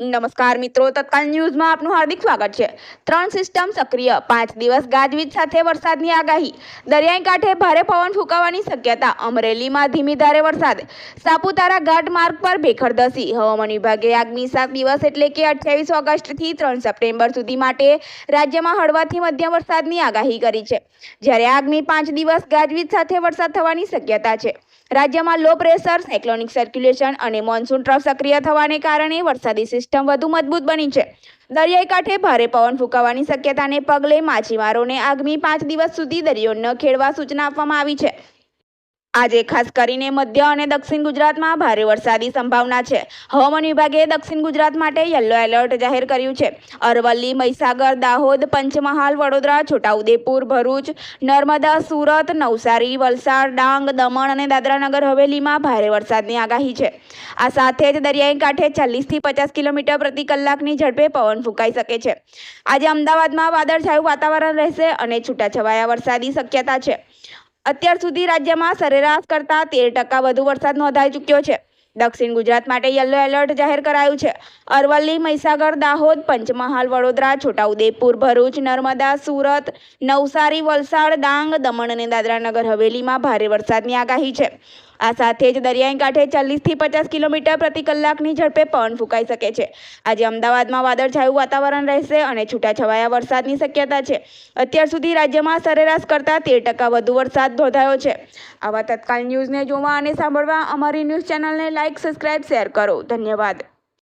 નમસ્કાર મિત્રો, તત્કાલ ન્યૂઝમાં આપનું હાર્દિક સ્વાગત છે. ત્રણ સિસ્ટમ સક્રિય, પાંચ દિવસ ગાજવીજ સાથે વરસાદની આગાહી. દરિયાઈ કાંઠે ભારે પવન ફૂંકાવાની શક્યતા. અમરેલીમાં ધીમી ધારે વરસાદ. સાપુતારા ઘાટ માર્ગ પર ભેખડદસી હવામાન વિભાગે આગામી સાત દિવસ એટલે કે અઠ્યાવીસ ઓગસ્ટથી ત્રણ સપ્ટેમ્બર સુધી માટે રાજ્યમાં હળવાથી મધ્યમ વરસાદની આગાહી કરી છે. જ્યારે આગામી પાંચ દિવસ ગાજવીજ સાથે વરસાદ થવાની શક્યતા છે. રાજ્યમાં લો પ્રેશર, સાયક્લોનિક સર્ક્યુલેશન અને મોન્સૂન ટ્રફ સક્રિય થવાને કારણે વરસાદી સિસ્ટમ વધુ મજબૂત બની છે. દરિયાઈ કાંઠે ભારે પવન ફૂંકાવાની શક્યતાને પગલે માછીમારોને આગામી પાંચ દિવસ સુધી દરિયો ન ખેડવા સૂચના આપવામાં આવી છે. આજે ખાસ કરીને મધ્ય અને દક્ષિણ ગુજરાતમાં ભારે વરસાદી સંભાવના છે. હવામાન વિભાગે દક્ષિણ ગુજરાત માટે યલો એલર્ટ જાહેર કર્યું છે. અરવલ્લી, મહીસાગર, દાહોદ, પંચમહાલ, વડોદરા, છોટાઉદેપુર, ભરૂચ, નર્મદા, સુરત, નવસારી, વલસાડ, ડાંગ, દમણ અને દાદરાનગર હવેલીમાં ભારે વરસાદની આગાહી છે. આ સાથે જ દરિયાઈ કાંઠે ચાલીસથી પચાસ કિલોમીટર પ્રતિ કલાકની ઝડપે પવન ફૂંકાઈ શકે છે. આજે અમદાવાદમાં વાદળછાયું વાતાવરણ રહેશે અને છૂટાછવાયા વરસાદી શક્યતા છે. અત્યાર સુધી રાજ્યમાં સરેરાશ કરતાં તેર ટકા વધુ વરસાદ નોંધાઈ ચૂક્યો છે. દક્ષિણ ગુજરાત માટે યલો એલર્ટ જાહેર કરાયું છે. અરવલ્લી, મહીસાગર, દાહોદ, પંચમહાલ, વડોદરા, છોટાઉદેપુર, ભરૂચ, નર્મદા, સુરત, નવસારી, વલસાડ, ડાંગ, દમણ અને દાદરાનગર હવેલીમાં ભારે વરસાદની આગાહી છે. આ સાથે જ દરિયાઈ કાંઠે ચાલીસથી પચાસ કિલોમીટર પ્રતિ કલાકની ઝડપે પવન ફૂંકાઈ શકે છે. આજે અમદાવાદમાં વાદળછાયું વાતાવરણ રહેશે અને છૂટાછવાયા વરસાદની શક્યતા છે. અત્યાર સુધી રાજ્યમાં સરેરાશ કરતાં તેર ટકા વધુ વરસાદ નોંધાયો છે. આવા તત્કાલ ન્યૂઝને જોવા અને સાંભળવા અમારી ન્યૂઝ ચેનલને લાઇક સબસ્ક્રાઇબ, શેર કરો. ધન્યવાદ.